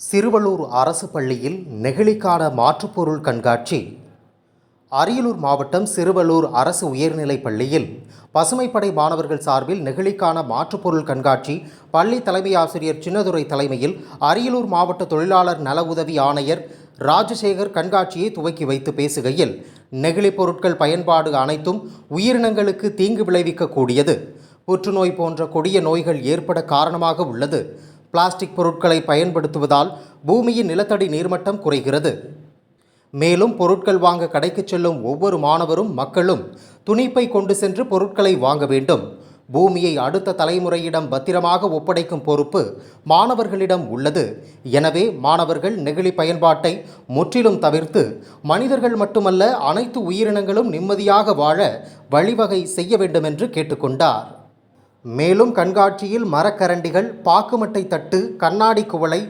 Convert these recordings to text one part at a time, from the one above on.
சிறுவள்ளூர் அரசு பள்ளியில் நெகிழிக்கான மாற்றுப்பொருள் கண்காட்சி. அரியலூர் மாவட்டம் சிறுவள்ளூர் அரசு உயர்நிலைப் பள்ளியில் பசுமைப்படை மாணவர்கள் சார்பில் நெகிழிக்கான மாற்றுப்பொருள் கண்காட்சி பள்ளி தலைமை ஆசிரியர் சின்னதுரை தலைமையில் அரியலூர் மாவட்ட தொழிலாளர் நல உதவி ஆணையர் ராஜசேகர் கண்காட்சியை துவக்கி வைத்து பேசுகையில் நெகிழி பொருட்கள் பயன்பாடு அனைத்தும் உயிரினங்களுக்கு தீங்கு விளைவிக்கக்கூடியது. புற்றுநோய் போன்ற கொடிய நோய்கள் ஏற்பட காரணமாக உள்ளது. பிளாஸ்டிக் பொருட்களை பயன்படுத்துவதால் பூமியின் நிலத்தடி நீர்மட்டம் குறைகிறது. மேலும் பொருட்கள் வாங்க கடைக்கு செல்லும் ஒவ்வொரு மாணவரும் மக்களும் துணிப்பை கொண்டு சென்று பொருட்களை வாங்க வேண்டும். பூமியை அடுத்த தலைமுறையிடம் பத்திரமாக ஒப்படைக்கும் பொறுப்பு மாணவர்களிடம் உள்ளது. எனவே மாணவர்கள் நெகிழி பயன்பாட்டை முற்றிலும் தவிர்த்து மனிதர்கள் மட்டுமல்ல அனைத்து உயிரினங்களும் நிம்மதியாக வாழ வழிவகை செய்ய வேண்டும் என்று கேட்டுக்கொண்டார். மேலும் கண்காட்சியில் மரக்கரண்டிகள் பாக்குமட்டை தட்டு கண்ணாடி குவளை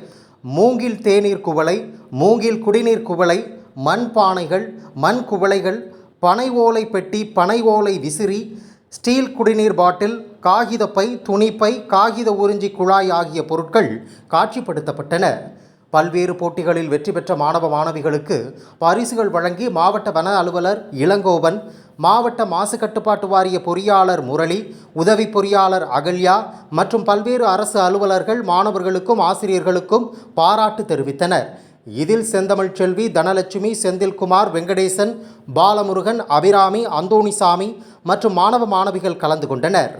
மூங்கில் தேநீர் குவளை மூங்கில் குடிநீர் குவளை மண் பானைகள் மண் குவளைகள் பனை ஓலை பெட்டி பனை ஓலை விசிறி ஸ்டீல் குடிநீர் பாட்டில் காகிதப்பை துணிப்பை காகித உறிஞ்சி குழாய் ஆகிய பொருட்கள் காட்சிப்படுத்தப்பட்டன. பல்வேறு போட்டிகளில் வெற்றி பெற்ற மாணவ மாணவிகளுக்கு பரிசுகள் வழங்கி மாவட்ட வன அலுவலர் இளங்கோவன் மாவட்ட மாசு கட்டுப்பாட்டு வாரிய பொறியாளர் முரளி உதவி பொறியாளர் அகல்யா மற்றும் பல்வேறு அரசு அலுவலர்கள் மாணவர்களுக்கும் ஆசிரியர்களுக்கும் பாராட்டு தெரிவித்தனர். இதில் செந்தமிழ் செல்வி தனலட்சுமி செந்தில்குமார் வெங்கடேசன் பாலமுருகன் அபிராமி அந்தோணிசாமி மற்றும் மாணவ மாணவிகள் கலந்து கொண்டனர்.